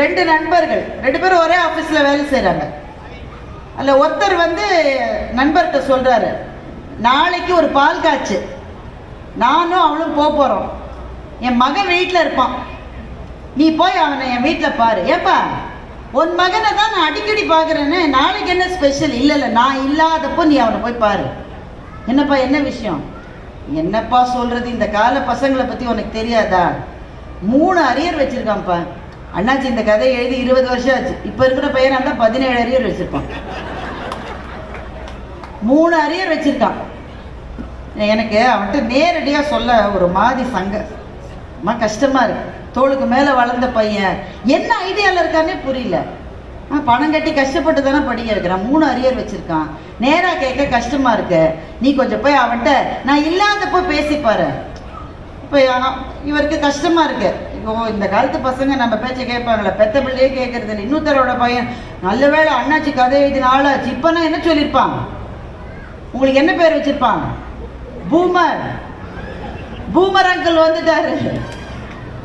ரெண்டு நண்பர்கள். ரெண்டு பேரும் ஒரே ஆஃபீஸில் வேலை செய்கிறாங்க அதில் ஒருத்தர் வந்து நண்பர்கிட்ட சொல்கிறாரு நாளைக்கு ஒரு பால் காய்ச்சு. நானும் அவளும் போக போகிறோம் என் மகன் வீட்டில் இருப்பான். நீ போய் அவனை என் வீட்டில் பாரு. ஏப்பா உன் மகனை தான் நான் அடிக்கடி பார்க்குறேன்னு நாளைக்கு என்ன ஸ்பெஷல் இல்லை இல்லை நான் இல்லாதப்போ நீ அவனை போய் பாரு. என்னப்பா என்ன விஷயம்? என்னப்பா சொல்கிறது இந்த கால பசங்களை பற்றி உனக்கு தெரியாதா? மூணு அரியர் வச்சுருக்கான்ப்பா. அண்ணாச்சி இந்த கதை எழுதி இருபது வருஷம் ஆச்சு. இப்போ இருக்கிற பையனாக இருந்தால் பதினேழு அரியர் வச்சுருப்பான். மூணு அரியர் வச்சுருக்கான். எனக்கு அவன்கிட்ட நேரடியாக சொல்ல ஒரு மாதிரி சங்க அம்மா கஷ்டமாக இருக்கு. தோளுக்கு மேலே வளர்ந்த பையன். என்ன ஐடியாவில் இருக்கானே புரியல. ஆ பணம் கட்டி கஷ்டப்பட்டு தானே படிக்க வைக்கிறான். மூணு அரியர் வச்சுருக்கான். நேராக கேட்க கஷ்டமாக இருக்கு. நீ கொஞ்சம் போய் அவன்கிட்ட நான் இல்லாதப்போ பேசிப்பாரு இப்போ இவருக்கு கஷ்டமாக இருக்கு. இருக்கும் இந்த காலத்து பசங்க நம்ம பேச்சை கேட்பாங்களே. பெத்த பிள்ளையே கேட்கறது இல்லை இன்னொருத்தரோட பையன் நல்ல வேளை அண்ணாச்சி கதை எழுதின ஆளாச்சு இப்போனா என்ன சொல்லியிருப்பான் உங்களுக்கு என்ன பேர் வச்சிருப்பான்? பூமர். பூமர் அங்கிள் வந்துட்டாரு.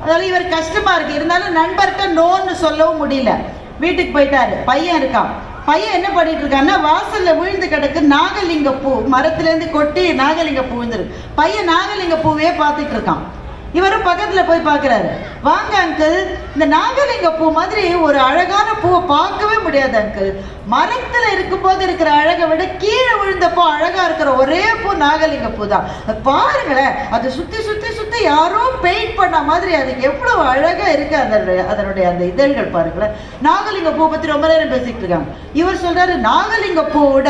அதனால இவர் கஷ்டமா இருக்கு. இருந்தாலும் நண்பர்கிட்ட நோன்னு சொல்லவும் முடியல. வீட்டுக்கு போயிட்டாரு. பையன் இருக்கான். பையன் என்ன பண்ணிட்டு இருக்கான்னா வாசல்ல விழுந்து கிடக்கு நாகலிங்க பூ மரத்துல இருந்து கொட்டி நாகலிங்க பூ விழுந்துருக்கு. பையன் நாகலிங்க பூவே பார்த்துட்டு இருக்கான். இவரும் பக்கத்துல போய் பார்க்குறாரு. வாங்க அங்கிள் இந்த நாகலிங்க பூ மாதிரி ஒரு அழகான பூவை பார்க்கவே முடியாது அங்கிள் மரத்துல இருக்கும்போது இருக்கிற அழகை விட கீழே விழுந்தப்போ அழகா இருக்கிற ஒரே பூ நாகலிங்க பூ தான். பாருங்களேன் அது சுத்தி சுத்தி சுத்தி யாரோ பெயிண்ட் பண்ண மாதிரி அது எவ்வளவு அழகா இருக்கு அதனுடைய அதனுடைய அந்த இதழ்கள் பாருங்களேன். நாகலிங்க பூ பத்தி ரொம்ப நேரம் பேசிட்டு இருக்காங்க. இவர் சொல்றாரு நாகலிங்க பூவோட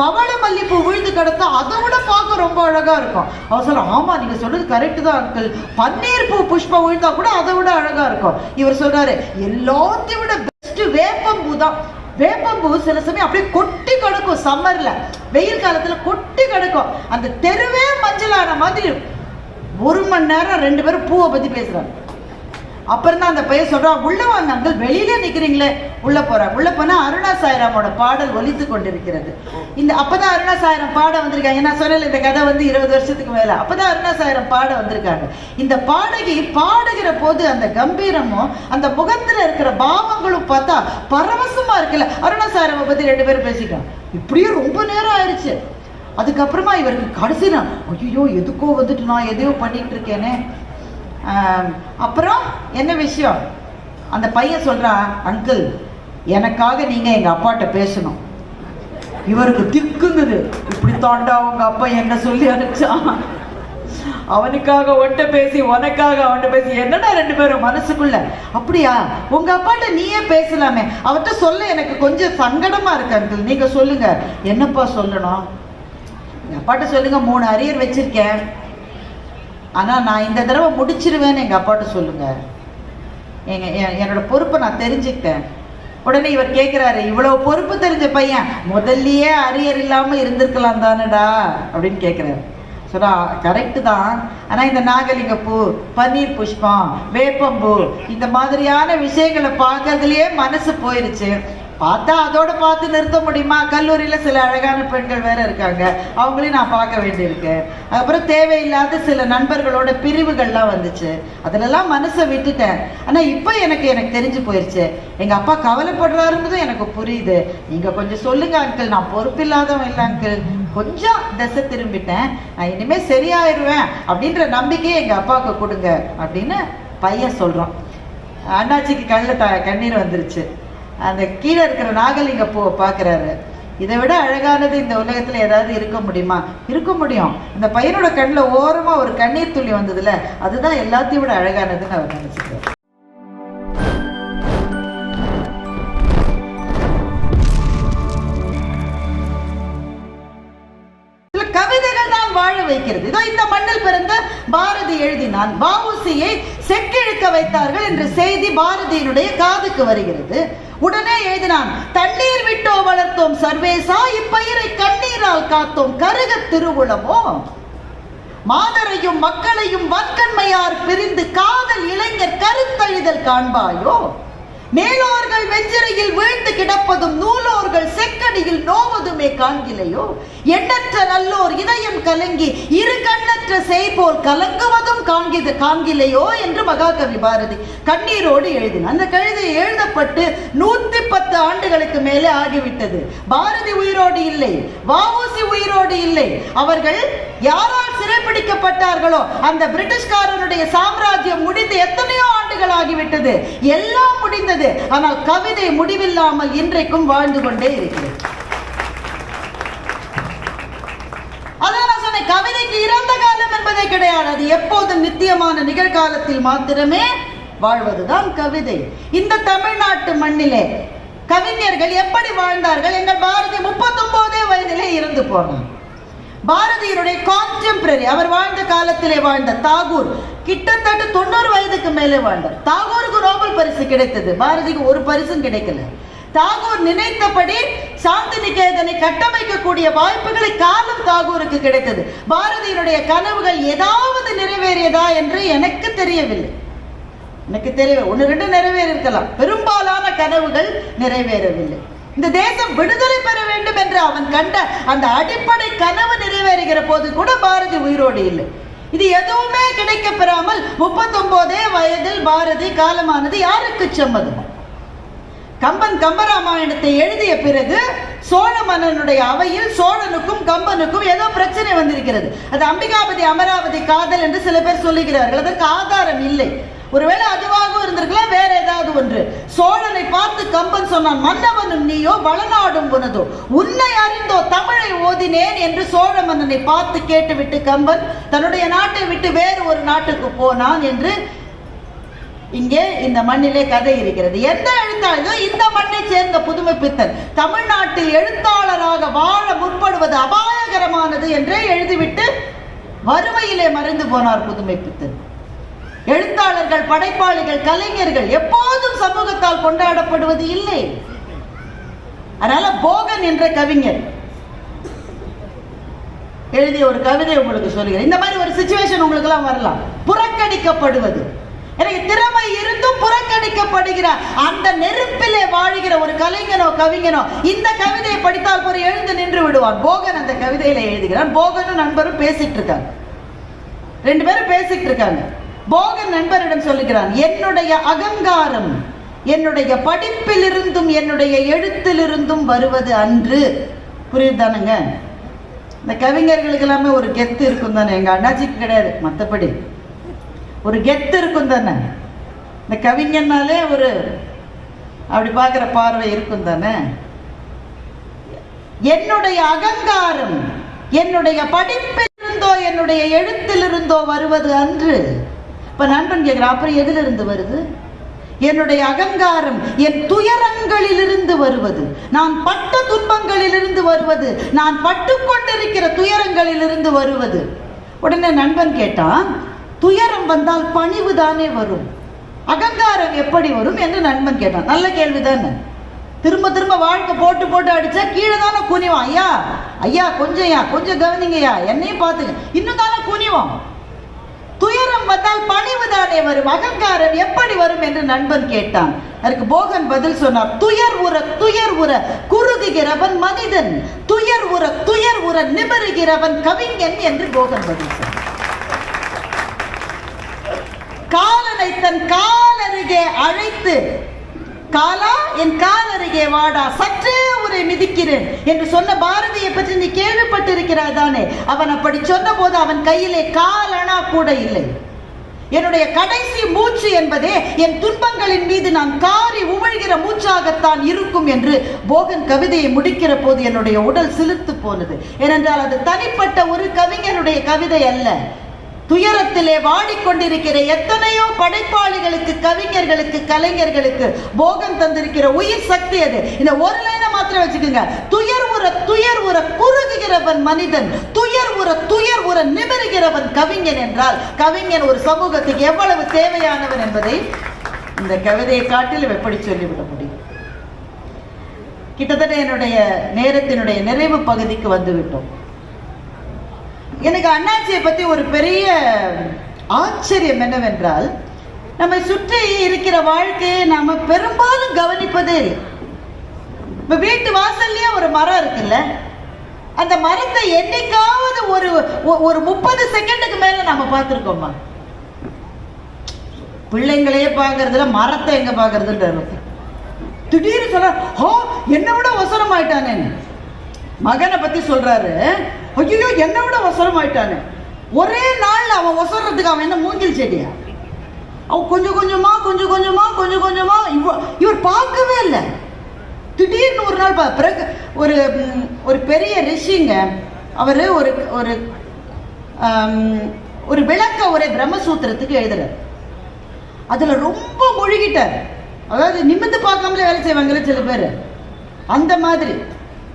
பவள மல்லிப்பூ விழுந்து கிடத்தா அதை விட பார்க்க ரொம்ப அழகா இருக்கும். அவர் சொல்ல ஆமா நீங்க சொல்றது கரெக்ட் தான் அங்கிள் பன்னீர் பூ புஷ்பம் விழுந்தா கூட அதை விட அழகா இருக்கும். இவர் சொல்றாரு எல்லாத்தையும் விட பெஸ்ட் வேப்பம்பூ தான். வேப்பம்பூ சில சமயம் அப்படியே கொட்டி கிடக்கும் சம்மர்ல வெயில் காலத்துல கொட்டி கிடக்கும். அந்த தெருவே மஞ்சளான மாதிரி ஒரு மணி நேரம் ரெண்டு பேரும் பூவை பத்தி பேசுறாங்க. அப்புறம் தான் அந்த பையன் சொல்றான் உள்ள வாங்க அங்கிள் வெளியில நிற்கிறீங்களே உள்ள போறான் உள்ள போனா அருணா சாயராமோட பாடல் ஒலித்து கொண்டிருக்கிறது. இந்த அப்பதான் அருணா சாயரம் பாட வந்திருக்காங்க. நான் சொன்னேன் இந்த கதை வந்து இருபது வருஷத்துக்கு மேல. அப்பதான் அருணா சாயரம் பாட வந்திருக்காங்க. இந்த பாடகி பாடுகிற போது அந்த கம்பீரமும் அந்த முகத்துல இருக்கிற பாவங்களும் பார்த்தா பரவசமா இருக்குல்ல. அருணா சாய்ராமை பத்தி ரெண்டு பேரும் பேசிட்டோம். இப்படியே ரொம்ப நேரம் ஆயிடுச்சு அதுக்கப்புறமா இவருக்கு கடைசி நான் ஐயோ எதுக்கோ வந்துட்டு நான் எதையோ பண்ணிட்டு இருக்கேனே. அப்புறம் என்ன விஷயம்? அந்த பையன் சொல்கிறான் அங்கிள் எனக்காக நீங்கள் எங்கள் அப்பாட்ட பேசணும். இவருக்கு திக்குங்குது. இப்படி தாண்டா அவங்க அப்பா என்ன சொல்லி அனுப்பிச்சான்? அவனுக்காக ஒன்ட்ட பேசி உனக்காக அவன்கிட்ட பேசி என்னடா ரெண்டு பேரும் மனசுக்குள்ள? அப்படியா? உங்க அப்பாட்ட நீயே பேசலாமே. அவர்கிட்ட சொல்ல எனக்கு கொஞ்சம் சங்கடமா இருக்கு அங்கிள். நீங்க சொல்லுங்க. என்னப்பா சொல்லணும்? எங்கள் அப்பாட்ட சொல்லுங்க மூணு அரியர் வச்சிருக்கேன். ஆனால் நான் இந்த தடவை முடிச்சிருவேன்னு எங்கள் அப்பாட்ட சொல்லுங்கள் எங்கள் என்னோடய என்னோட பொறுப்பை நான் தெரிஞ்சுக்கிட்டேன். உடனே இவர் கேட்குறாரு இவ்வளோ பொறுப்பு தெரிஞ்ச பையன் முதல்லையே அரியர் இல்லாமல் இருந்திருக்கலாம் தானடா? அப்படின்னு கேட்குறாரு சொன்னா கரெக்டு தான். ஆனால் இந்த நாகலிங்க பூ பன்னீர் புஷ்பம் வேப்பம்பூ இந்த மாதிரியான விஷயங்களை பார்க்கறதுலேயே மனசு போயிருச்சு. பார்த்தா அதோட பார்த்து நிறுத்த முடியுமா? கல்லூரியில் சில அழகான பெண்கள் வேற இருக்காங்க. அவங்களையும் நான் பார்க்க வேண்டியிருக்கு. அப்புறம் தேவையில்லாத சில நண்பர்களோட பிரிவுகள்லாம் வந்துச்சு. அதிலெல்லாம் மனசை விட்டுட்டேன். ஆனால் இப்போ எனக்கு எனக்கு தெரிஞ்சு போயிடுச்சு எங்கள் அப்பா கவலைப்படுறாருன்றதும் எனக்கு புரியுது. நீங்கள் கொஞ்சம் சொல்லுங்க அங்கிள் நான் பொறுப்பில்லாதவன் இல்லை அங்கிள் கொஞ்சம் திசை திரும்பிட்டேன். நான் இனிமேல் சரியாயிருவேன் அப்படின்ற நம்பிக்கையை எங்கள் அப்பாவுக்கு கொடுங்க அப்படின்னு பையன் சொல்கிறான் அண்ணாச்சிக்கு கண்ணில் த கண்ணீர் வந்துருச்சு. அந்த கீழே இருக்கிற நாகலிங்க பூவை பார்க்குறாரு. இதை விட அழகானது இந்த உலகத்தில் ஏதாவது இருக்க முடியுமா? இருக்க முடியும். இந்த பையனோட கண்ணில் ஓரமாக ஒரு கண்ணீர் துளி வந்ததுல அதுதான் எல்லாத்தையும் விட அழகானதுன்னு அவர் நினச்சிக்கிறார். கவிதைகள் தான் வாழ வைக்கிறது. இதோ இந்த மண்ணில் பிறந்த பாரதி எழுதினான். பாவுசியை செக்கிழுக்க வைத்தார்கள் என்ற செய்தி பாரதியினுடைய காதுக்கு வருகிறது. உடனே எழுதினான் தண்ணீர் விட்டோ வளர்த்தோம் சர்வேசா இப்பயிரை கண்ணீரால் காத்தோம் கருக திருவுளமோ? மாதரையும் மக்களையும் வன்கண்மையார் பிரிந்து காதல் இளைஞர் கருத்தழிதல் காண்பாயோ? மேலோர்கள் வெஞ்சிரையில் வீழ்ந்து கிடப்பதும் நூலோர்கள் செக்கடியில் நோவதுமே காண்கிலையோ? எண்ணற்ற நல்லோர் இதயம் கலங்கி இரு கண்ணற்ற செய்போல் கலங்குவதும் காண்கிது காண்கிலையோ என்று மகாகவி பாரதி கண்ணீரோடு எழுதினார். அந்த கழுதை எழுதப்பட்டு நூத்தி பத்து ஆண்டுகளுக்கு மேலே ஆகிவிட்டது. பாரதி உயிரோடு இல்லை வாவுசி உயிரோடு இல்லை. அவர்கள் யாரால் சிறைப்பிடிக்கப்பட்டார்களோ அந்த பிரிட்டிஷ்காரனுடைய சாம்ராஜ்யம் முடிந்து எத்தனையோ ஆண்டுகள் ஆகிவிட்டது. எல்லாம் முடிந்தது. ஆனால் கவிதை முடிவில்லாமல் இன்றைக்கும் வாழ்ந்து கொண்டே இருக்கிறது. கவிதைக்கு இறந்த காலம் என்பதே கிடையாது அது எப்போதும் நித்தியமான நிகழ்காலத்தில் மாத்திரமே வாழ்வதுதான் கவிதை. இந்த தமிழ்நாட்டு மண்ணிலே கவிஞர்கள் எப்படி வாழ்ந்தார்கள்? எங்கள் பாரதி முப்பத்தொன்பதே வயதிலே இறந்து போனார். பாரதியருடைய கான்டெம்பரரி அவர் வாழ்ந்த காலத்திலே வாழ்ந்த தாகூர் கிட்டத்தட்ட தொண்ணூறு வயதுக்கு மேலே வாழ்ந்தார். தாகூருக்கு நோபல் பரிசு கிடைத்தது. பாரதிக்கு ஒரு பரிசும் கிடைக்கல. தாகூர் நினைத்தபடி சாந்தி நிகேதனை கட்டமைக்கக்கூடிய வாய்ப்புகளை காலம் தாகூருக்கு கிடைத்தது. பாரதியினுடைய கனவுகள் ஏதாவது நிறைவேறியதா என்று எனக்கு தெரியவில்லை. எனக்கு தெரிய ஒன்று ரெண்டு நிறைவேறிருக்கலாம். பெரும்பாலான கனவுகள் நிறைவேறவில்லை. இந்த தேசம் விடுதலை பெற வேண்டும் என்று அவன் கண்ட அந்த அடிப்படை கனவு நிறைவேறுகிற போது கூட பாரதி உயிரோடு இல்லை. இது எதுவுமே கிடைக்க பெறாமல் முப்பத்தொன்பதே வயதில் பாரதி காலமானது யாருக்கு சம்மதம்? கம்பன் கம்பராமாயணத்தை எழுதிய பிறகு சோழ மன்னனுடைய அவையில் சோழனுக்கும் கம்பனுக்கும் ஏதோ பிரச்சனை வந்திருக்கிறது. அது அம்பிகாபதி அமராவதி காதல் என்று சில பேர் சொல்லுகிறார்கள். அதற்கு ஆதாரம் இல்லை. ஒருவேளை அதுவாகவும் இருந்திருக்கலாம் வேற ஏதாவது ஒன்று. சோழனை பார்த்து கம்பன் சொன்னான் மன்னவனும் நீயோ வளநாடும் உனதோ? உன்னை அறிந்தோ தமிழை ஓதினேன் என்று சோழ மன்னனை பார்த்து கேட்டுவிட்டு கம்பன் தன்னுடைய நாட்டை விட்டு வேறு ஒரு நாட்டுக்கு போனான் என்று இங்கே இந்த மண்ணிலே கதை இருக்கிறது. எந்த எழுத்தாளரோ இந்த மண்ணை சேர்ந்த புதுமை பித்தன் தமிழ்நாட்டில் எழுத்தாளராக வாழ முற்படுவது அபாயகரமானது என்றே எழுதிவிட்டு வறுமையிலே மறைந்து போனார் புதுமை பித்தன். எழுத்தாளர்கள் படைப்பாளிகள் கலைஞர்கள் எப்போதும் சமூகத்தால் கொண்டாடப்படுவது இல்லை. அதனால போகன் என்ற கவிஞர் எழுதிய ஒரு கவிதை உங்களுக்கு சொல்லுகிறேன். இந்த மாதிரி ஒரு சுச்சுவேஷன் உங்களுக்கு எல்லாம் வரலாம். புறக்கணிக்கப்படுவது. எனக்கு திறமை இருந்தும் புறக்கணிக்கப்படுகிற அந்த நெருப்பிலே வாழுகிற ஒரு கலைஞனோ கவிஞனோ இந்த கவிதையை படித்தால் போற எழுந்து நின்று விடுவான். போகன் அந்த கவிதையில எழுதுகிறான். போகனும் நண்பரும் பேசிட்டு இருக்காங்க. ரெண்டு பேரும் பேசிட்டு இருக்காங்க. போகன் நண்பரிடம் சொல்லுகிறான் என்னுடைய அகங்காரம் என்னுடைய படிப்பிலிருந்தும் என்னுடைய எழுத்திலிருந்தும் வருவது அன்று. புரியுதானுங்க இந்த கவிஞர்களுக்கு எல்லாமே ஒரு கெத்து இருக்கும் தானே. எங்க அண்ணாச்சிக்கு கிடையாது மற்றபடி ஒரு கெத்து இருக்கும் தானே? இந்த கவிஞன்னாலே ஒரு அப்படி பார்க்குற பார்வை இருக்கும் தானே? என்னுடைய அகங்காரம் என்னுடைய படிப்பிலிருந்தோ என்னுடைய எழுத்திலிருந்தோ வருவது அன்று. இப்போ நண்பன் கேட்கிறான் அப்புறம் எதிலிருந்து வருது? என்னுடைய அகங்காரம் என் துயரங்களிலிருந்து வருவது. நான் பட்ட துன்பங்களிலிருந்து வருவது. நான் பட்டு கொண்டிருக்கிற துயரங்களிலிருந்து வருவது. உடனே நண்பன் கேட்டான் துயரம் வந்தால் பணிவு தானே வரும். அகங்காரம் எப்படி வரும் என்று நண்பன் கேட்டான். நல்ல கேள்விதானே திரும்ப திரும்ப வாழ்க்கை போட்டு போட்டு அடிச்சா கீழே தானே குனிவான். ஐயா ஐயா கொஞ்சம் ஐயா கொஞ்சம் கவனிங்கய்யா என்னையும் பார்த்துங்க. இன்னும் தானே குனிவான். துயரம் வந்தால் பணிவு தானே வரும். அகங்காரம் எப்படி வரும் என்று நண்பன் கேட்டான். அதற்கு போகன் பதில் சொன்னார். துயர் உர துயர் உர குறுகுகிறவன் மனிதன். துயர் உர துயர் உர நிபருகிறவன் கவிஞன் என்று போகன் பதில் சொன்னார். காலனை தன் காலருகே அழைத்து காலா என் கால் அருகே வாடா சற்றே உரை மிதிக்கிறேன் என்று சொன்ன பாரதியை பற்றி நீ கேள்விப்பட்டிருக்கிறாய் தானே? அவன் அப்படி சொன்ன போது அவன் கையிலே காலனா கூட இல்லை. என்னுடைய கடைசி மூச்சு என்பதே என் துன்பங்களின் மீது நான் காரி உமிழ்கிற மூச்சாகத்தான் இருக்கும் என்று போகன் கவிதையை முடிக்கிற போது என்னுடைய உடல் சிலிர்த்து போனது. ஏனென்றால் அது தனிப்பட்ட ஒரு கவிஞனுடைய கவிதை அல்ல. துயரத்திலே வாடிக்கொண்டிருக்கிற எத்தனையோ படைப்பாளிகளுக்கு கவிஞர்களுக்கு கலைஞர்களுக்கு போகம் தந்திருக்கிற உயிர் சக்தி அது. இந்த ஒரு லைனை மாத்திரம் வச்சுக்கோங்க. துயர் உற துயர் உற குறுகுகிறவன் மனிதன் துயர் உற துயர் உற நிமிருகிறவன் கவிஞன் என்றால் கவிஞன் ஒரு சமூகத்துக்கு எவ்வளவு தேவையானவன் என்பதை இந்த கவிதையை காட்டிலும் எப்படி சொல்லிவிட முடியும்? கிட்டத்தட்ட என்னுடைய நேரத்தினுடைய நிறைவு பகுதிக்கு வந்துவிட்டோம். எனக்கு அண்ணாச்சியை பத்தி ஒரு பெரிய ஆச்சரியம் என்னவென்றால் நம்மை சுற்றி இருக்கிற வாழ்க்கையை நாம பெரும்பாலும் கவனிப்பதே இப்போ இப்ப வீட்டு வாசல்லயே ஒரு மரம் இருக்குல்ல? அந்த மரத்தை என்னைக்காவது ஒரு ஒ- ஒரு முப்பது செகண்டுக்கு மேல நாம பார்த்துருக்கோமா? பிள்ளைங்களையே பார்க்கறதுல மரத்தை எங்க பார்க்கறதுன்றாரு திடீர்னு சொல்ல ஓ என்னை விட ஒசரமாயிட்டானேன்னு ஆயிட்டானே மகனை பத்தி சொல்றாரு. ஐயோ என்னை விட ஒசரம் ஆயிட்டானு. ஒரே நாளில் அவன் ஒசறதுக்கு அவன் என்ன மூங்கில் செடியா? அவன் கொஞ்சம் கொஞ்சமா கொஞ்சம் கொஞ்சமா கொஞ்சம் கொஞ்சமா இவ இவர் பார்க்கவே இல்லை. திடீர்னு ஒரு நாள் பிறகு ஒரு ஒரு பெரிய ரிஷிங்க அவர் ஒரு ஒரு ஒரு விளக்க ஒரு பிரம்மசூத்திரத்துக்கு எழுதுறார். அதுல ரொம்ப முழுகிட்டார். அதாவது நிமிந்து பார்க்காமலே வேலை செய்வாங்கல்ல சில பேர். அந்த மாதிரி.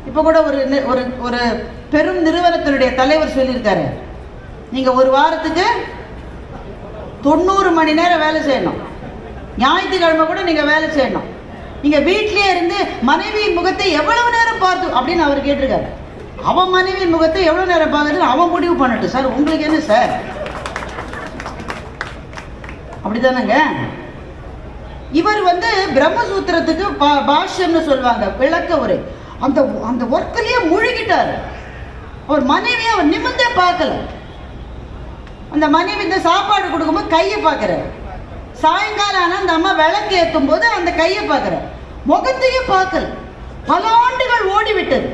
இப்போ கூட ஒரு ஒரு ஒரு பெரும் நிறுவனத்தினுடைய தலைவர் சொல்லியிருக்காரு. நீங்க ஒரு வாரத்துக்கு தொண்ணூறு மணி நேரம் வேலை செய்யணும். ஞாயிற்றுக்கிழமை கூட நீங்க வேலை செய்யணும். நீங்க வீட்டிலேயே இருந்து மனைவியின் முகத்தை எவ்வளவு நேரம் பார்த்து அப்படின்னு அவர் கேட்டிருக்காரு. அவன் மனைவியின் முகத்தை எவ்வளவு நேரம் பார்க்கறது அவன் முடிவு பண்ணட்டும். சார் உங்களுக்கு என்ன சார்? அப்படிதானங்க இவர் வந்து பிரம்மசூத்திரத்துக்கு பா- பாஷ்யம்னு சொல்லுவாங்க விளக்க உரை. அந்த அந்த ஒர்க்கிலேயே முழுகிட்டார். அவர் மனைவியை அவர் நிமிந்தே பார்க்கல. அந்த மனைவி இந்த சாப்பாடு கொடுக்கும்போது கையை பார்க்குறாரு சாயங்காலம் ஆனால் அந்த அம்மா விளக்கு ஏற்றும் போது அந்த கையை பார்க்குறாரு முகத்தையும் பார்க்கல. பல ஆண்டுகள் ஓடி விட்டது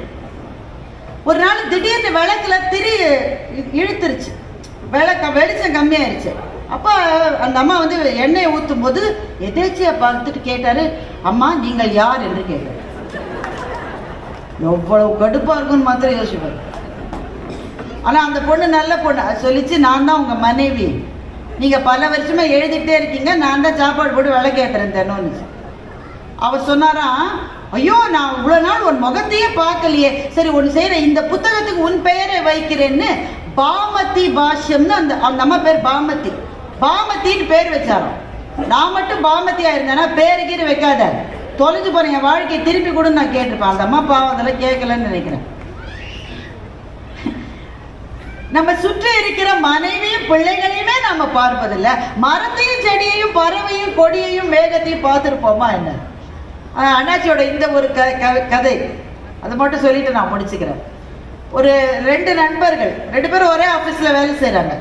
ஒரு நாள் திடீர்னு விளக்குல திரி இழுத்துருச்சு. விளக்க வெளிச்சம் கம்மியாயிருச்சு. அப்போ அந்த அம்மா வந்து எண்ணெயை ஊற்றும் போது எதேச்சியா பார்த்துட்டு கேட்டாரு அம்மா நீங்கள் யார்? என்று கேட்டார். எவ்வளவு கடுப்பாக இருக்கும்னு மாத்திரம் யோசிப்பார் ஆனால் அந்த பொண்ணு நல்ல பொண்ணு. அது சொல்லிச்சு நான் தான் உங்கள் மனைவி. நீங்கள் பல வருஷமாக எழுதிட்டே இருக்கீங்க. நான் தான் சாப்பாடு போட்டு விலை கேட்கறேன் தினம்னு அவர் சொன்னாராம் ஐயோ நான் இவ்வளோ நாள் உன் முகத்தையே பார்க்கலையே. சரி ஒன்று செய்கிற இந்த புத்தகத்துக்கு உன் பெயரை வைக்கிறேன்னு பாமதி பாஷ்யம்னு அந்த அந்த அம்மா பேர் பாமதி. பாமத்தின்னு பேர் வச்சாராம். நான் மட்டும் பாமத்தியாக இருந்தேன்னா பேரு கீறு வைக்காத. தொலைஞ்சு போன வாழ்க்கையை திருப்பி கூட நான் கேட்டிருப்பேன். அந்த அம்மா பாவம் அதெல்லாம் கேட்கலன்னு நினைக்கிறேன். நம்ம சுற்றி இருக்கிற மனைவியும் பிள்ளைகளையுமே நம்ம பார்ப்பதில்லை. மரத்தையும் செடியையும் பறவையும் கொடியையும் மேகத்தையும் பார்த்துருப்போமா என்ன? அண்ணாச்சியோட இந்த ஒரு க கதை அதை மட்டும் சொல்லிட்டு நான் முடிச்சுக்கிறேன். ஒரு ரெண்டு நண்பர்கள் ரெண்டு பேரும் ஒரே ஆஃபீஸில் வேலை செய்கிறாங்க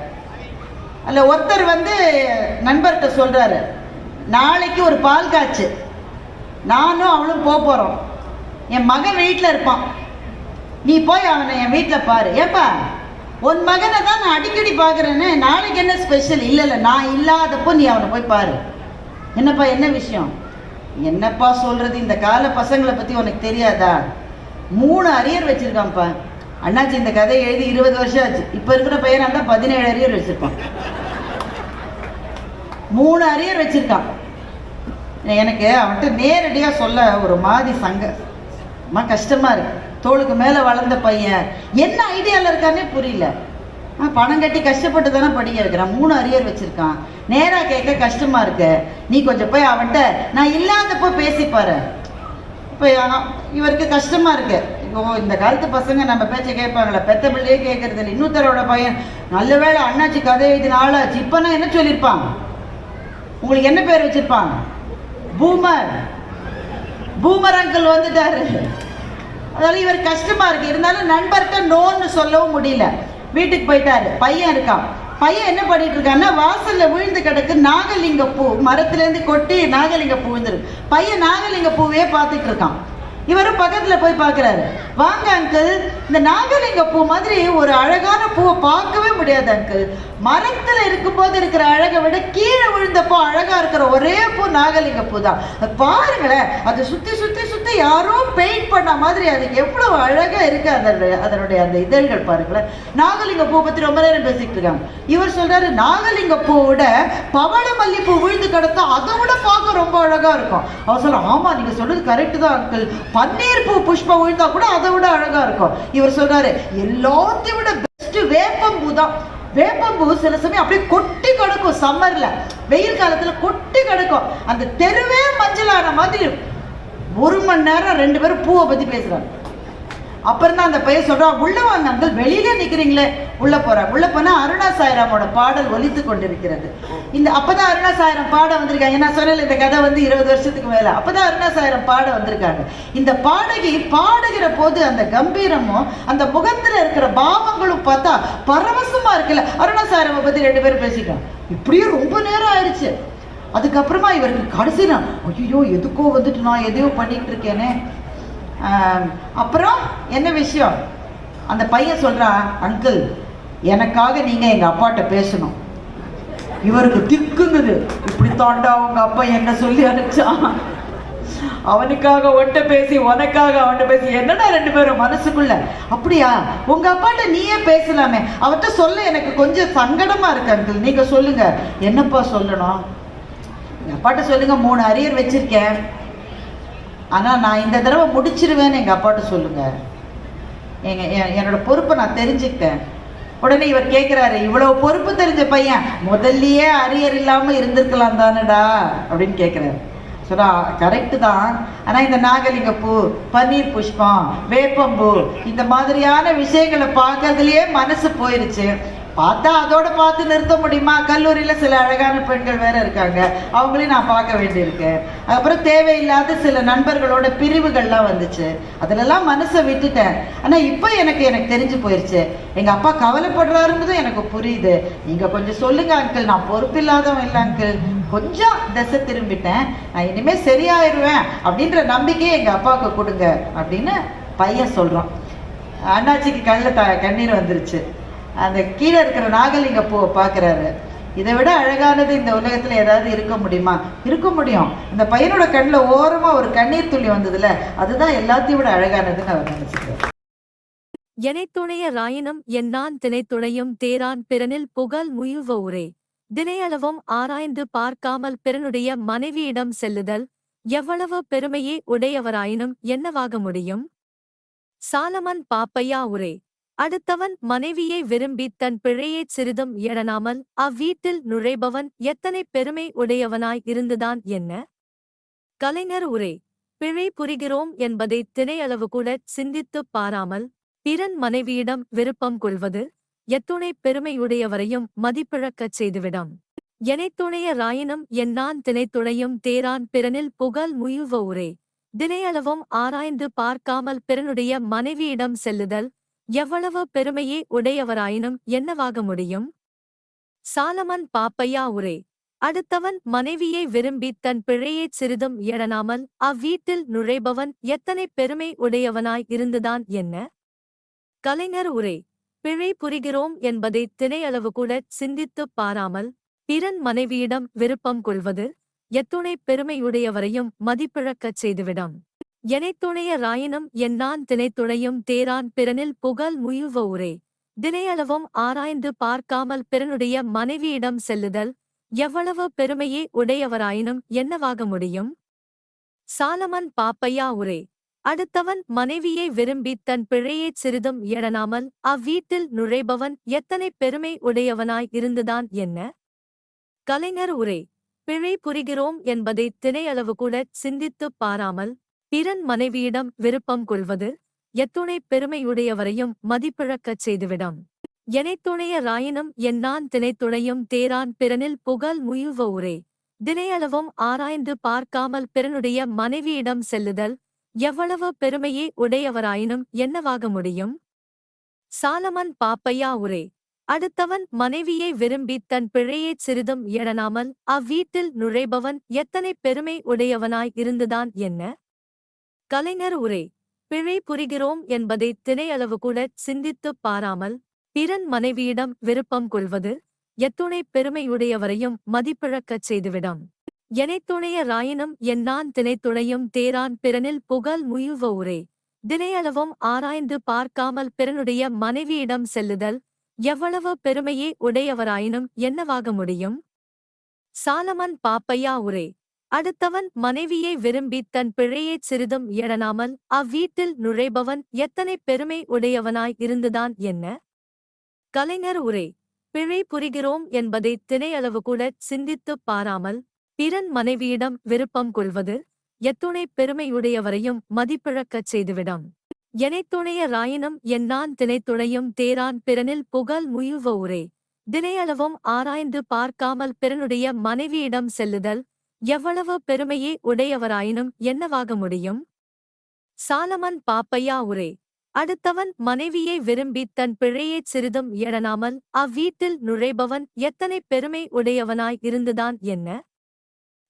அதில் ஒருத்தர் வந்து நண்பர்கிட்ட சொல்கிறாரு நாளைக்கு ஒரு பால் காய்ச்சு. நானும் அவளும் போக போகிறோம் என் மகன் வீட்டில் இருப்பான். நீ போய் அவனை என் வீட்டில் பாரு. ஏப்பா உன் மகனை தான் நான் அடிக்கடி பார்க்குறேன்னு நாளைக்கு என்ன ஸ்பெஷல் இல்லை இல்லை நான் இல்லாதப்போ நீ அவனை போய் பாரு. என்னப்பா என்ன விஷயம்? என்னப்பா சொல்கிறது இந்த கால பசங்களை பற்றி உனக்கு தெரியாதா? மூணு அரியர் வச்சுருக்கான்ப்பா. அண்ணாச்சி இந்த கதையை எழுதி இருபது வருஷம் ஆச்சு. இப்போ இருக்கிற பையனாக தான் பதினேழு அரியர் வச்சுருப்பான். மூணு அரியர் வச்சுருக்கான். எனக்கு அவன்கிட்ட நேரடியாக சொல்ல ஒரு மாதிரி சங்க. அம்மா கஷ்டமாக இருக்கு. தோளுக்கு மேலே வளர்ந்த பையன். என்ன ஐடியாவில் இருக்கானே புரியல. ஆ பணம் கட்டி கஷ்டப்பட்டு தானே படிக்க வைக்கிறான் மூணு அரியர் வச்சுருக்கான். நேராக கேட்க கஷ்டமாக இருக்கு. நீ கொஞ்சம் போய் அவன்கிட்ட நான் இல்லாதப்போ பேசிப்பாரு. இப்போ இவருக்கு கஷ்டமாக இருக்கு. ஓ இந்த காலத்து பசங்க நம்ம பேச்சை கேட்பாங்களே. பெத்த பிள்ளையே கேட்கறது இல்லை. இன்னொருத்தரோட பையன் நல்ல வேளை அண்ணாச்சி கதை எழுதின ஆளாச்சு. இப்போனா என்ன சொல்லியிருப்பான்? உங்களுக்கு என்ன பேர் வச்சுருப்பாங்க பூமர். பூமர் அங்கிள் வந்துட்டாரு. அதனால இவர் கஷ்டமா இருக்கு. இருந்தாலும் நண்பர்கிட்ட நோன்னு சொல்லவும் முடியல. வீட்டுக்கு போயிட்டாரு. பையன் இருக்கான். பையன் என்ன பண்ணிட்டு இருக்கான்னா வாசல்ல விழுந்து கிடக்கு நாகலிங்க பூ. மரத்துல இருந்து கொட்டி நாகலிங்க பூ விழுந்துருக்கு பையன் நாகலிங்க பூவே பார்த்துட்டு இருக்கான். இவரும் பக்கத்துல போய் பாக்குறாரு வாங்க அங்கிள் இந்த நாகலிங்க பூ மாதிரி ஒரு அழகான பூவை பார்க்கவே முடியாது அங்கிள் மரத்துல இருக்கும்போது இருக்கிற அழகை விட கீழே விழுந்தப்போ அழகா இருக்கிற ஒரே பூ நாகலிங்க பூ தான் பாருங்களேன் அது சுத்தி சுத்தி சுத்தி யாரோ பெயிண்ட் பண்ண மாதிரி அது எவ்வளவு அழகா இருக்கு அதனுடைய அதனுடைய அந்த இதழ்கள் பாருங்களேன். நாகலிங்க பூ பத்தி ரொம்ப நேரம் பேசிட்டு இருக்காங்க. இவர் சொல்றாரு நாகலிங்க பூவோட பவள பூ விழுந்து கிடத்தா அதை விட பார்க்க ரொம்ப அழகா இருக்கும். அவர் சொல்ல ஆமா நீங்க சொல்றது கரெக்ட் தான் அங்கிள் பன்னீர் பூ புஷ்பம் விழுந்தா கூட அதை விட அழகா இருக்கும். இவர் சொல்றாரு எல்லாத்தையும் விட பெஸ்ட் வேப்பம்பூ தான் வேப்பம்பூ சில சமயம் அப்படியே கொட்டி கிடக்கும் சம்மர்ல வெயில் காலத்துல கொட்டி கிடக்கும். அந்த தெருவே மஞ்சளான மாதிரி ஒரு மணி நேரம் ரெண்டு பேரும் பூவை பத்தி பேசுறாங்க. அப்புறம் தான் அந்த பையன் சொல்றான் உள்ள வாங்க அங்கிள் வெளியில நிக்கிறீங்களே. உள்ள போறாங்க உள்ள போனா அருணா சாய்ராமோட பாடல் ஒலித்து கொண்டிருக்கிறது. இந்த அப்பதான் அருணா சாய்ராம் பாட வந்திருக்காங்க. நான் சொன்னேன் இந்த கதை வந்து இருபது வருஷத்துக்கு மேல. அப்பதான் அருணா சாயிரம் பாட வந்திருக்காங்க. இந்த பாடகி பாடுகிற போது அந்த கம்பீரமும் அந்த முகத்துல இருக்கிற பாவங்களும் பார்த்தா பரவசமா இருக்குல்ல. அருணா சாய்ராமை பத்தி ரெண்டு பேரும் பேசிட்டோம். இப்படியே ரொம்ப நேரம் ஆயிடுச்சு அதுக்கப்புறமா இவருக்கு கடைசி நான் ஐயோ எதுக்கோ வந்துட்டு நான் எதையோ பண்ணிட்டு இருக்கேனே. அப்புறம் என்ன விஷயம்? அந்த பையன் சொல்கிறான் அங்கிள் எனக்காக நீங்கள் எங்கள் அப்பாட்ட பேசணும். இவருக்கு திக்குங்குது. இப்படி தாண்டா உங்கள் அப்பா என்ன சொல்லி அனுப்பிச்சான்? அவனுக்காக ஒன்ட்ட பேசி உனக்காக அவன்கிட்ட பேசி என்னடா ரெண்டு பேரும் மனசுக்குள்ள? அப்படியா? உங்க அப்பாட்ட நீயே பேசலாமே. அவர்கிட்ட சொல்ல எனக்கு கொஞ்சம் சங்கடமா இருக்கு அங்கிள். நீங்க சொல்லுங்க. என்னப்பா சொல்லணும்? எங்க அப்பாட்ட சொல்லுங்க மூணு அரியர் வச்சிருக்கேன். ஆனால் நான் இந்த தடவை முடிச்சிருவேன்னு எங்கள் அப்பாட்ட சொல்லுங்கள் எங்கள் என்னோட பொறுப்பை நான் தெரிஞ்சுக்கிட்டேன். உடனே இவர் கேட்குறாரு இவ்வளோ பொறுப்பு தெரிஞ்ச பையன் முதல்லையே அரியர் இல்லாமல் இருந்திருக்கலாம் தானடா? அப்படின்னு கேட்குறாரு சொன்னா கரெக்டு தான். ஆனால் இந்த நாகலிங்க பூ பன்னீர் புஷ்பம் வேப்பம்பூ இந்த மாதிரியான விஷயங்களை பார்க்கறதுலேயே மனசு போயிருச்சு. பார்த்தா அதோட பார்த்து நிறுத்த முடியுமா? கல்லூரியில் சில அழகான பெண்கள் வேற இருக்காங்க. அவங்களையும் நான் பார்க்க வேண்டியிருக்கு அப்புறம் தேவையில்லாத சில நண்பர்களோட பிரிவுகள்லாம் வந்துச்சு. அதிலெல்லாம் மனசை விட்டுட்டேன். ஆனால் இப்போ எனக்கு எனக்கு தெரிஞ்சு போயிடுச்சு எங்கள் அப்பா கவலைப்படுறாருன்றதும் எனக்கு புரியுது. நீங்கள் கொஞ்சம் சொல்லுங்க அங்கிள் நான் பொறுப்பில்லாதவன் இல்லை அங்கிள் கொஞ்சம் திசை திரும்பிட்டேன். நான் இனிமேல் சரியாயிருவேன் அப்படின்ற நம்பிக்கையை எங்கள் அப்பாவுக்கு கொடுங்க அப்படின்னு பையன் சொல்கிறான் அண்ணாச்சிக்கு கண்ணில் த கண்ணீர் வந்துருச்சு. அந்த கீழே இருக்கிற நாகலிங்க பூவை பார்க்குறாரு. இதை விட அழகானது இந்த உலகத்தில் ஏதாவது இருக்க முடியுமா? இருக்க முடியும். இந்த பையனோட கண்ணில் ஓரமாக ஒரு கண்ணீர் துளி வந்ததுல அதுதான் எல்லாத்தையும் விட அழகானதுன்னு அவர் நினச்சிக்கிறார். எனைத்துணைய ராயினும் என்னான் தினைத்துணையும் தேரான் பிறனில் புகழ் முயுவ உரே தினையளவும் ஆராய்ந்து பார்க்காமல் பிறனுடைய மனைவியிடம் செல்லுதல் எவ்வளவு பெருமையே உடையவராயினும் என்னவாக முடியும்? சாலமன் பாப்பையா உரே. அடுத்தவன் மனைவியை விரும்பித் தன் பிழையைச் சிறிதும் எழனாமல் அவ்வீட்டில் நுழைபவன் எத்தனை பெருமை உடையவனாய் இருந்துதான் என்ன? கலைஞர் உரே பிழை புரிகிறோம் என்பதை திரையளவு கூட சிந்தித்துப் பாராமல் பிறன் மனைவியிடம் விருப்பம் கொள்வது எத்துணை பெருமையுடையவரையும் மதிப்பிழக்கச் செய்துவிடும். எனைத்துணைய ராயினும் என்னான் தினைத்துணையும் தேரான் பிறனில் புகழ் முயுவ உரே. தினையளவும் ஆராய்ந்து பார்க்காமல் பிறனுடைய மனைவியிடம் செல்லுதல் எவ்வளவு பெருமையே உடையவராயினும் என்னவாக முடியும்? சாலமன் பாப்பையா உரே. அடுத்தவன் மனைவியை விரும்பித் தன் பிழையைச் சிறிதும் எழனாமல் அவ்வீட்டில் நுழைபவன் எத்தனை பெருமை உடையவனாய் இருந்துதான் என்ன? கலைஞர் உரே. பிழை புரிகிறோம் என்பதை தினையளவு கூட சிந்தித்துப் பாராமல் பிறன் மனைவியிடம் விருப்பம் கொள்வது எத்துணை பெருமையுடையவரையும் மதிப்பிழக்கச் செய்துவிடும். எனைத்துணைய ராயினும் என்னான் தினைத்துணையும் தேரான் பிறனில் புகழ் முயுவ உரே தினையளவும் ஆராய்ந்து பார்க்காமல் பிறனுடைய மனைவியிடம் செல்லுதல் எவ்வளவு பெருமையே உடையவராயினும் என்னவாக முடியும்? சாலமன் பாப்பையா உரே. அடுத்தவன் மனைவியை விரும்பித் தன் பிழையைச் சிறிதும் எழனாமல் அவ்வீட்டில் நுழைபவன் எத்தனை பெருமை உடையவனாய் இருந்துதான் என்ன? கலைஞர் உரே. பிழை புரிகிறோம் என்பதை திணையளவு கூட சிந்தித்துப் பாராமல் பிறன் மனைவியிடம் விருப்பம் கொள்வது எத்துணை பெருமையுடையவரையும் மதிப்பிழக்கச் செய்துவிடும். எனைத்துணைய ராயினும் என்னான் தினைத்துணையும் தேரான் பிறனில் புகழ் முயுவ உரே தினையளவும் ஆராய்ந்து பார்க்காமல் பிறனுடைய மனைவியிடம் செல்லுதல் எவ்வளவு பெருமையே உடையவராயினும் என்னவாக முடியும்? சாலமன் பாப்பையா உரே அடுத்தவன் மனைவியை விரும்பித் தன் பிழையைச் சிறிதும் எழனாமல் அவ்வீட்டில் நுழைபவன் எத்தனை பெருமை உடையவனாய் இருந்துதான் என்ன? கலைஞர் உரே பிழை புரிகிறோம் என்பதை திரையளவு கூட சிந்தித்துப் பாராமல் பிறன் மனைவியிடம் விருப்பம் கொள்வது எத்துணை பெருமையுடையவரையும் மதிப்பிழக்கச் செய்துவிடும். எனைத்துணைய ராயினும் என்னான் தினைத்துணையும் தேரான் பிறனில் புகழ் முயுவ உரே தினையளவும் ஆராய்ந்து பார்க்காமல் பிறனுடைய மனைவியிடம் செல்லுதல் எவ்வளவு பெருமையே உடையவராயினும் என்னவாக முடியும் சாலமன் பாப்பையா உரே. அடுத்தவன் மனைவியை விரும்பித் தன் பிழையைச் சிறிதும் எழனாமல் அவ்வீட்டில் நுழைபவன் எத்தனை பெருமை உடையவனாய் இருந்துதான் என்ன? கலைஞர் உரே பிழை புரிகிறோம் என்பதை திணையளவு கூட சிந்தித்துப் பாராமல் பிறன் மனைவியிடம் விருப்பம் கொள்வது எத்துணை பெருமையுடையவரையும் மதிப்பிழக்கச் செய்துவிடும். எனைத்துணைய ராயினும் என்னான் திணைத்துணையும் தேரான் பிறனில் புகழ் முயுவ உரை. தினையளவும் ஆராய்ந்து பார்க்காமல் பிறனுடைய மனைவியிடம் செல்லுதல் எவ்வளவு பெருமையே உடையவராயினும் என்னவாக முடியும்? சாலமன் பாப்பையா உரே. அடுத்தவன் மனைவியை விரும்பித் தன் பிழையைச் சிறிதும் எழனாமல் அவ்வீட்டில் நுழைபவன் எத்தனை பெருமை உடையவனாய் இருந்துதான் என்ன?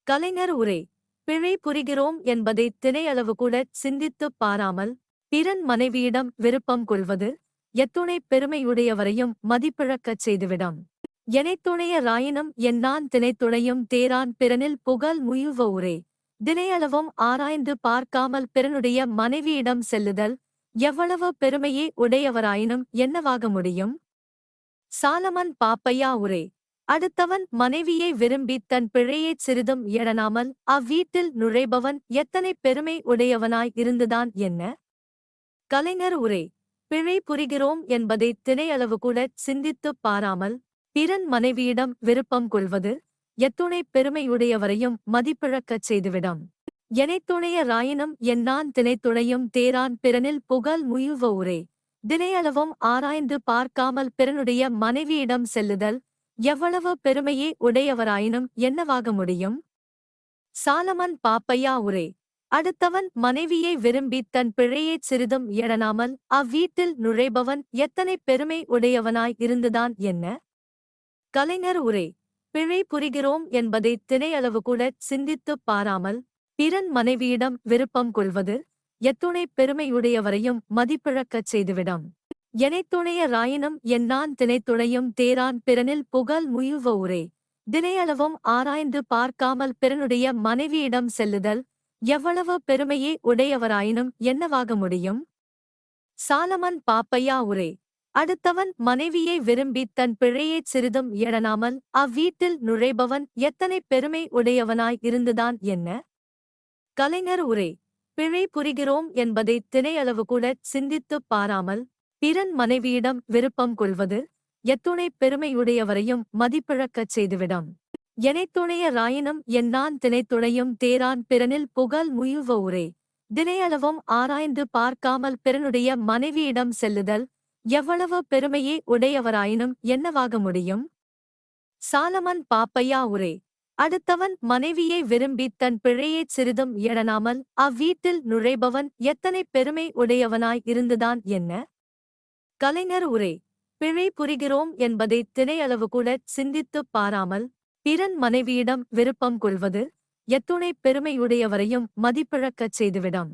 கலைஞர் உரே. பிழை புரிகிறோம் என்பதை திணையளவு கூட சிந்தித்துப் பாராமல் பிறன் மனைவியிடம் விருப்பம் கொள்வது எத்துணை பெருமையுடையவரையும் மதிப்பிழக்கச் செய்துவிடும். எனைத்துணைய ராயினும் என்னான் தினைத்துணையும் தேரான் பிறனில் புகழ் முயுவ உரே தினையளவும் ஆராய்ந்து பார்க்காமல் பிறனுடைய மனைவியிடம் செல்லுதல் எவ்வளவு பெருமையே உடையவராயினும் என்னவாக முடியும்? சாலமன் பாப்பையா உரே அடுத்தவன் மனைவியை விரும்பித் தன் பிழையைச் சிறிதும் எழனாமல் அவ்வீட்டில் நுழைபவன் எத்தனை பெருமை உடையவனாய் இருந்துதான் என்ன? கலைஞர் உரே பிழை புரிகிறோம் என்பதை திணையளவு கூட சிந்தித்துப் பாராமல் பிறன் மனைவியிடம் விருப்பம் கொள்வது எத்துணை பெருமையுடையவரையும் மதிப்பிழக்கச் செய்துவிடும். எனைத்துணைய ராயினும் என்னான் தினைத்துணையும் தேரான் பிறனில் புகழ் முயுவ உரே தினையளவும் ஆராய்ந்து பார்க்காமல் பிறனுடைய மனைவியிடம் செல்லுதல் எவ்வளவு பெருமையே உடையவராயினும் என்னவாக முடியும்? சாலமன் பாப்பையா உரே. அடுத்தவன் மனைவியை விரும்பித் தன் பிழையைச் சிறிதும் எழனாமல் அவ்வீட்டில் நுழைபவன் எத்தனை பெருமை உடையவனாய் இருந்துதான் என்ன? கலைஞர் உரே பிழை புரிகிறோம் என்பதை திணையளவு கூட சிந்தித்துப் பாராமல் பிறன் மனைவியிடம் விருப்பம் கொள்வது எத்துணை பெருமையுடையவரையும் மதிப்பிழக்கச் செய்துவிடும். எனைத்துணைய ராயினும் என்னான் தினைத்துணையும் தேரான் பிறனில் புகழ் முயுவ உரை. தினையளவும் ஆராய்ந்து பார்க்காமல் பிறனுடைய மனைவியிடம் செல்லுதல் எவ்வளவு பெருமையே உடையவராயினும் என்னவாக முடியும்? சாலமன் பாப்பையா உரே அடுத்தவன் மனைவியை விரும்பித் தன் பிழையைச் சிறிதும் எழனாமல் அவ்வீட்டில் நுழைபவன் எத்தனை பெருமை உடையவனாய் இருந்துதான் என்ன? கலைஞர் உரே பிழை புரிகிறோம் என்பதை திணையளவு கூட சிந்தித்துப் பாராமல் பிறன் மனைவியிடம் விருப்பம் கொள்வது எத்துணை பெருமையுடையவரையும் மதிப்பிழக்கச் செய்துவிடும். எனைத்துணைய ராயினும் என்னான் திணைத்துணையும் தேரான் பிறனில் புகழ் முயுவ உரை. தினையளவும் ஆராய்ந்து பார்க்காமல் பிறனுடைய மனைவியிடம் செல்லுதல் எவ்வளவு பெருமையே உடையவராயினும் என்னவாக முடியும்? சாலமன் பாப்பையா உரே. அடுத்தவன் மனைவியை விரும்பித் தன் பிழையைச் சிறிதும் எழனாமல் அவ்வீட்டில் நுழைபவன் எத்தனை பெருமை உடையவனாய் இருந்துதான் என்ன? கலைஞர் உரே. பிழை புரிகிறோம் என்பதை திணையளவு கூட சிந்தித்துப் பாராமல் பிறன் மனைவியிடம் விருப்பம் கொள்வது எத்துணை பெருமையுடையவரையும் மதிப்பிழக்கச் செய்துவிடும்.